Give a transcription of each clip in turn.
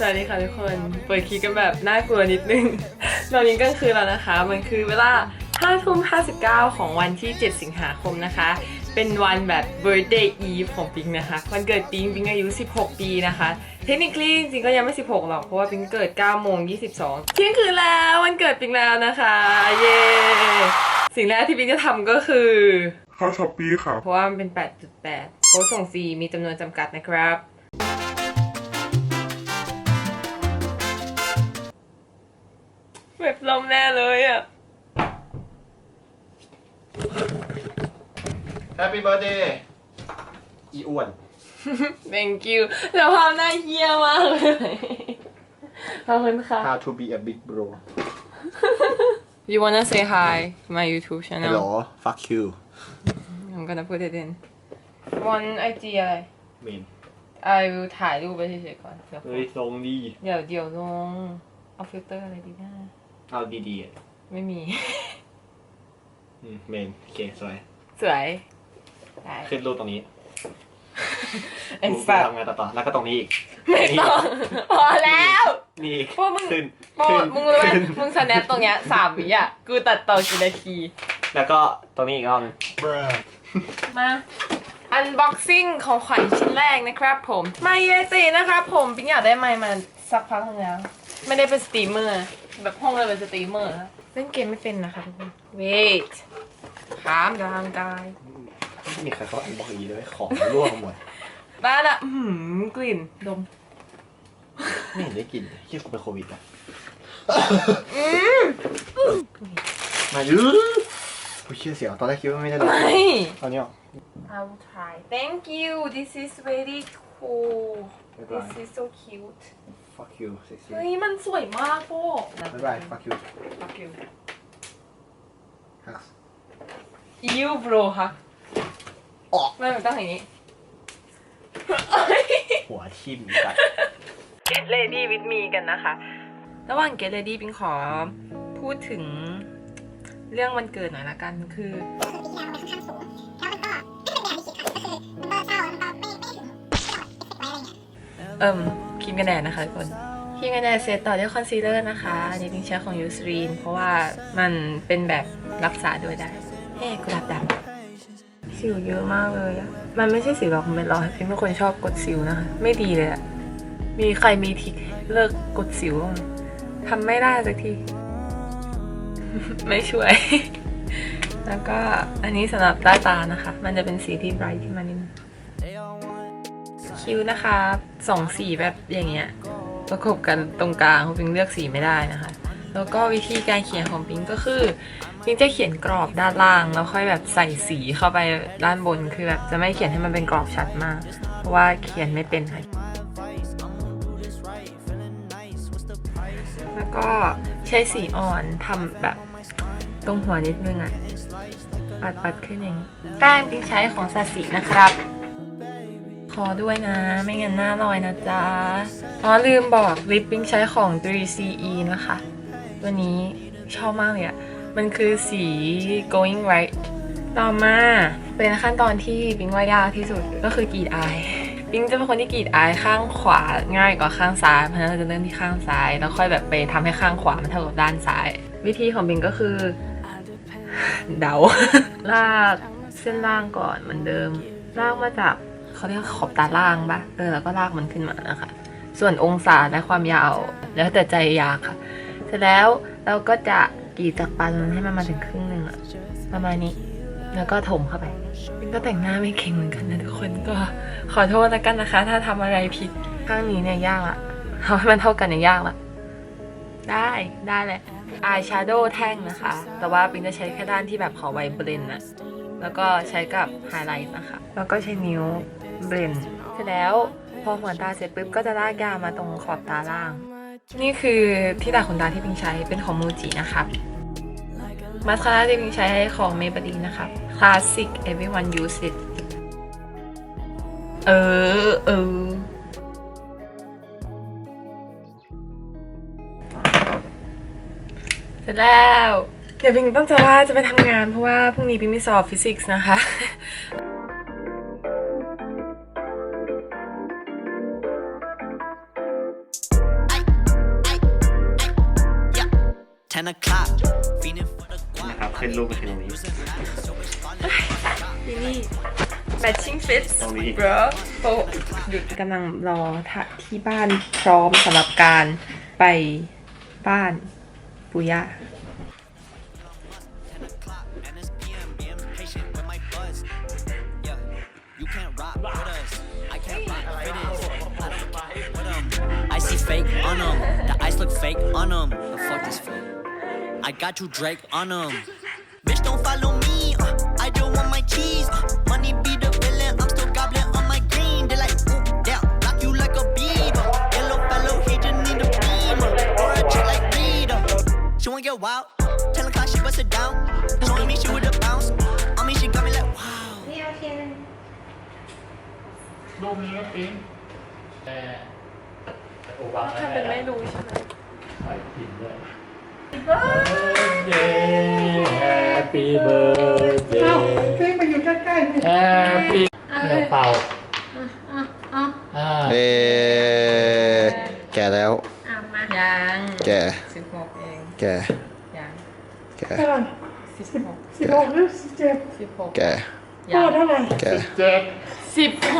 สวัสดีค่ะทุกคน เปิดคลิปกันแบบน่ากลัวนิดนึง ตอนนี้ก็คือแล้วนะคะ มันคือเวลา5ทุ่ม59 ของวันที่ 7 สิงหาคมนะคะ เป็นวันแบบ birthday eve ของปิงนะคะ วันเกิดปิงปิงอายุ 16 ปีนะคะ เทคนิคลี่จริงๆก็ยังไม่ 16 หรอก เพราะว่าปิงเกิด9โมง22 เที่ยงคืนแล้ววันเกิดปิงแล้วนะคะ เย้สิ่งแรกที่ปิงจะทำก็คือเข้าช้อปปี้ค่ะ เพราะว่ามันเป็น 8.8โค้ดส่งฟรีมีจำนวนจำกัดนะครับ เว็บลมแน่เลยอะ Happy birthday อีอ้วน thank you แต่ภาพหน้าเฮี้ยมากเลยขอบคุณค่ะ How to be a big bro You wanna say hi to my YouTube channel Hello fuck you I'm gonna put it in one idea อะไรเมน I will ถ่ายรูปไปเฉยๆก่อนเดี๋ยวเฮ้ยทรงดี เดี๋ยวเดี๋ยวลงเอาฟิลเตอร์อะไรดีนะ เอาดีๆอะไม่มี อืมเมนโอเคสวยสวยได้ขึ้นรูปตรงนี้ไอ้กูสัตทำว์งานต่อๆแล้วก็ตรงนี้อีก ไม่ต้องพอแล้ว นี่อีกพวกมึง ขึ้นโมขึ้นมึงรู้ไหมขึ้นมึงสแนปตรงเนี้ยสามวิอะ กูตัดต่อกี่นาที แล้วก็ตรงนี้อีกรอบหนึงมาอันบ็อกซิ่งของขวัญชิ้นแรกนะครับผม ไมค์เยตินะครับผมปิ๊งอยากได้ไมค์มาสักพักนึงแล้ว ไม่ได้เป็นสตรีมเมอร์ แบบห้องเลยเป็นสตรีมเมอร์นะเล่นเกมไม่เป็นนะคะทุกคน wait ถามทางกายไม่มีใครเขาอันบอกอีเลยของร่วงหมดได้ละอื้อหือกลิ่นดม ไม่เห็นได้กลินเฮียกูเป็นโควิดอะมายื้อกูเชื่อเสียวตอนแรกคิดว่าไม่ได้หรอกไม่ ตอนนี้ออก I will try thank you this is very cool บ๊ายบาย this is so cute fuck you sexy เฮ้ยมันสวยมากโป้บ๊ายบาย fuck you fuck you hugs you bro ฮะออกไม่มันต้องอย่างนี้ หัวทิ่มกัด Get ready with me กันนะคะ ระหว่าง Get ready ปิงขอพูดถึงเรื่องวันเกิดหน่อยละกัน คือเอิ่มครี มกันแดดนะคะทุกคนครีมกันแดดเสร็จต่อด้วยคอนซีลเลอร์นะคะอันนี้ปิงใช้ของยูสรีนเพราะว่ามันเป็นแบบรักษาด้วยได้เฮ้กุหลาบดำสิวเยอะมากเลยอะมันไม่ใช่สิวหรอกมันเป็นรอยพิงเป็นคนชอบกดสิวนะคะไม่ดีเลยอะมีใครมีทริกเลิกกดสิวบ้างทำไม่ได้สักที ไม่ช่วย แล้วก็อันนี้สำหรับใต้ตานะคะ มันจะเป็นสีที่ไบรท์ขึ้นมานิดนึงคิ้วนะคะ สองสีแบบอย่างเงี้ยประกบกันตรงกลางปิงเลือกสีไม่ได้นะคะ แล้วก็วิธีการเขียนของปิงก็คือปิงจะเขียนกรอบด้านล่างแล้วค่อยแบบใส่สีเข้าไปด้านบนคือแบบจะไม่เขียนให้มันเป็นกรอบชัดมาก เพราะว่าเขียนไม่เป็นค่ะแล้วก็ใช้สีอ่อนทำแบบตรงหัวนิดนึงอะปัดปัดขึ้นอย่างนี้แป้งปิงใช้ของซาสินะครับ อด้วยนะ ไม่งั้นหน้าลอยนะจ๊ะอ๋อลืมบอกลิปปิ้งใช้ของ 3CE นะคะ ตัวนี้ชอบมากเลยอะมันคือสี going right ต่อมาเป็นขั้นตอนที่ปิงว่ายากที่สุดก็คือกรีดอายปิงจะเป็นคนที่กรีดอายข้างขวาง่ายกว่าข้างซ้าย เพราะฉะนั้นเราจะเริ่มที่ข้างซ้าย แล้วค่อยแบบไปทำให้ข้างขวามันเท่ากับด้านซ้าย วิธีของปิงก็คือ เดาลากเส้นล่างก่อนเหมือนเดิมลากมาจาก เขาเรียกขอบตาล่างปะเออแล้วก็ลากมันขึ้นมานะคะ ส่วนองศาและความยาวแล้วแต่ใจอยากค่ะ เสร็จแล้วเราก็จะกรีดจากปลายตรงนั้นให้มันมาถึงครึ่งหนึ่งอะประมาณนี้แล้วก็ถมเข้าไปปิงก็แต่งหน้าไม่เก่งเหมือนกันนะทุกคนก็ขอโทษแล้วกันนะคะ ถ้าทำอะไรผิดข้างนี้เนี่ยยากละทำให้มันเท่ากันเนี่ยยากละได้ได้แหละอายแชโดว์แท่งนะคะ แต่ว่าปิงจะใช้แค่ด้านที่แบบขอไว้เบรนนะ แล้วก็ใช้กับไฮไลท์นะคะ แล้วก็ใช้นิ้วเบรนเสร็จแล้วพอหัวตาเสร็จปุ๊บก็จะลากยาวมาตรงขอบตาล่าง นี่คือที่ตาขนตาที่ปิงใช้เป็นของมูจินะครับมาสคาร่าที่ปิงใช้ของเมเบลีนนะครับ Classic Everyone Use It เออเออเสร็จแล้ว เดี๋ยวพิงตั้งใจว่าจะไปทำงานเพราะว่าพรุ่งนี้พิงมีสอบฟิสิกส์นะคะนะครับขึ้นรูปไปถึงตรงนี้นี่ matching Fit ตรงนี้ bro หยุดกำลังรอที่บ้านพร้อมสำหรับการไปบ้านปุยะ fake on them. But fuck this fake. I got you Drake on them. Bitch, don't follow me. Uh, I don't want my cheese. Uh, money be the villain. I'm still gobbling on my green. They like, ooh, damn, lock you like a bead. Uh, yellow fellow, he just need a beam. Uh, or a chick like Reed. Uh, she wanna get wild. Tell her class she bust it down. Showing me she with a bounce. I mean, she got me like, wow. นี่โอเคนึง รูปนี้ก็ปิ้งแต่โอบา ถ้าเป็นไม่รู้ใช่ไหม ใ ส่ผิดด้วย Happy birthday เอ้าเพลงมาอยู่ใกล้ๆนี่ Happy เดี๋ยวเป่าอ่าเอแก่แล้วยังแก่ สิบหกเองแก่ ยังแก่ เท่าไหร่สิบหกสิบหกหรือสิบเจ็ดสิบหกแก่ พ่อเท่าไหร่แก่ เจ็ดสิบห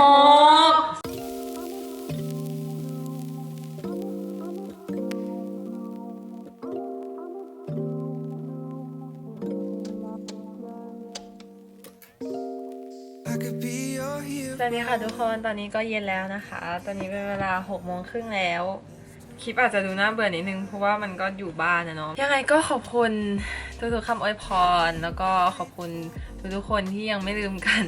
ก สวัสดีค่ะทุกคนตอนนี้ก็เย็นแล้วนะคะ ตอนนี้เป็นเวลาหกโมงครึ่งแล้วคลิปอาจจะดูน่าเบื่อนิดนึงเพราะว่ามันก็อยู่บ้านนะเนาะยังไงก็ขอบคุณทุกๆคำอวยพร แล้วก็ขอบคุณทุกๆคนที่ยังไม่ลืมกัน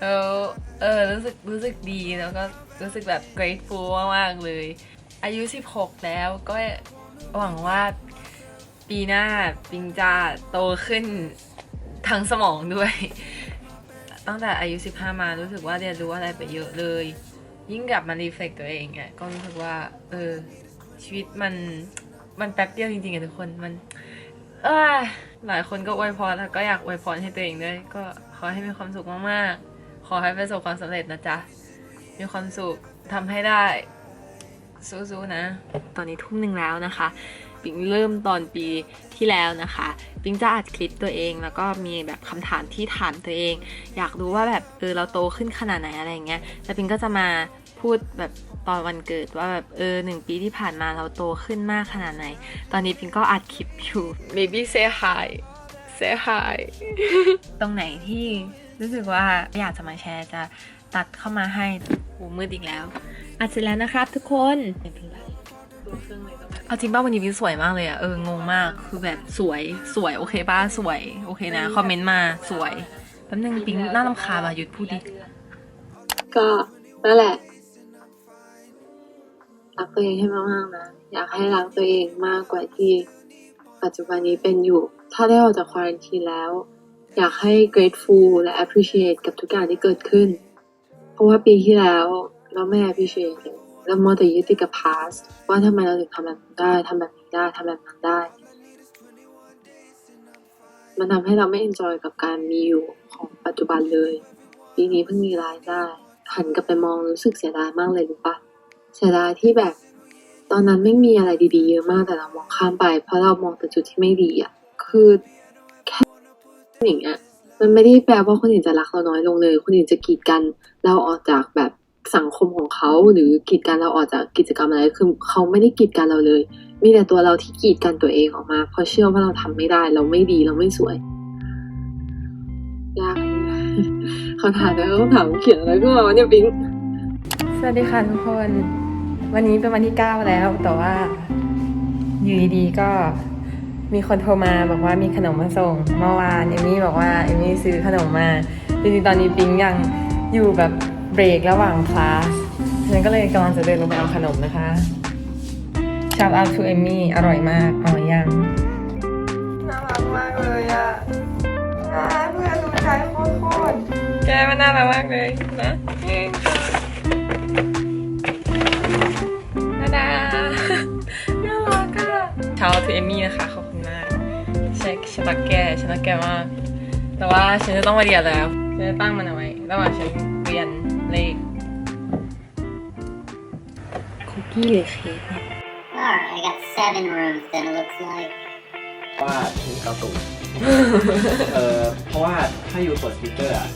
เออเออรู้สึกรู้สึกดีแล้วก็รู้สึกแบบ grateful มากๆเลย อายุ 16 แล้วก็หวังว่าปีหน้าปิงจะโตขึ้นทั้งสมองด้วย ตั้งแต่อายุ 15 มารู้สึกว่าเรียนรู้อะไรไปเยอะเลย ยิ่งกลับมารีเฟกตัวเองอะก็รู้สึกว่า เออ ชีวิตมันมันแป๊บเดียวจริงๆอะทุกคนมัน เอยหลายคนก็อวยพรแล้วก็อยากอวยพรให้ตัวเองด้วย ก็ขอให้มีความสุขมากๆ ขอให้ประสบความสำเร็จนะจ๊ะ มีความสุขทำให้ได้สู้ๆนะ ตอนนี้ทุ่มหนึ่งแล้วนะคะ ปิงเริ่มตอนปีที่แล้วนะคะ ปิงจะอัดคลิปตัวเอง แล้วก็มีแบบคำถามที่ถามตัวเอง อยากรู้ว่าแบบเออเราโตขึ้นขนาดไหนอะไรอย่างเงี้ยแล้วปิงก็จะมาพูดแบบตอนวันเกิดว่าแบบเออหนึ่งปีที่ผ่านมาเราโตขึ้นมากขนาดไหน ตอนนี้ปิงก็อัดคลิปอยู่ maybe say hi say hi ตรงไหนที่รู้สึกว่าอยากจะมาแชร์จะตัดเข้ามาให้หูมืดอีกแล้ว อัดเสร็จแล้วนะครับทุกคนไม่เป็นไรเอ เอาจริงป่ะวันนี้วิวสวยมากเลยอะเอองงมากคือแบบสวยสวยโอเคป่ะสวยโอเคนะคอมเมนต์มาสวยแป๊บนึงปิงหน่ารำคาญว่ะหยุดพูดดิก็นั่นแหละรักตัวเองให้มากๆนะอยากให้รักตัวเองมากกว่าที่ ปัจจุบันนี้เป็นอยู่ ถ้าได้ออกจากควอรันทีแล้ว อยากให้ grateful และ appreciate กับทุกอย่างที่เกิดขึ้น เพราะว่าปีที่แล้วเราไม่ appreciate เลย เรามัวแต่ยึดติดกับ past ว่าทำไมเราถึงทำแบบนั้ได้ทำแบบนี้ได้ทำแบบนั้นได้ มันทำให้เราไม่ enjoy กับการมีอยู่ของปัจจุบันเลยปีนี้เพิ่งมีรายได้หันกลับไปมองรู้สึกเสียดายมากเลยรู้ปะเสียดายที่แบบ ตอนนั้นไม่มีอะไรดีๆเยอะมากแต่เรามองข้ามไป เพราะเรามองแต่จุดที่ไม่ดีอะคือแค่อย่างเงี้ยมันไม่ได้แปลว่าคนอื่นจะรักเราน้อยลงเลย คนอื่นจะกีดกัน เราออกจากแบบ สังคมของเขาหรือกีดกันเราออกจากกิจกรรมอะไรคือเขาไม่ได้กีดกันเราเลย มีแต่ตัวเราที่กีดกันตัวเองออกมา เพราะเชื่อว่าเราทำไม่ได้ เราไม่ดีเราไม่สวยยากคำถามแล้วคำถามเขียนอะไรก็มาวะเนี่ยปิ๊งสวัสดีค่ะทุกคน วันนี้เป็นวันที่9แล้ว แต่ว่าอยู่ดีๆก็มีคนโทรมาบอกว่ามีขนมมาส่ง เมื่อวานเอมี่บอกว่าเอมี่ซื้อขนมมาจริงๆตอนนี้ปิงยังอยู่แบบ เบรกระหว่างคลาสฉะนั้นก็เลยกำลังจะเดินลงไปเอาขนมนะคะ Shout out to เอมี่ อร่อยมากอ๋อยังน่ารักมากเลยอะเพื่อนรู้ใจโคตรๆแกมันน่ารักมากเลยนะนาดาน่ารักอะชาวทูเอมี่นะคะขอบคุณมากฉันฉันรักแกฉันรักแกมาก แต่ว่าฉันจะต้องมาเรียนแล้วฉันจะตั้งมันเอาไว้ระหว่างฉันเรียน เลขคุกกี้หรือเค้ก Alright, I got seven rooms then it looks like. ว่าถึงเกาตูเออเพราะว่าถ้าอยู่เปิดสปีกเกอร์อะ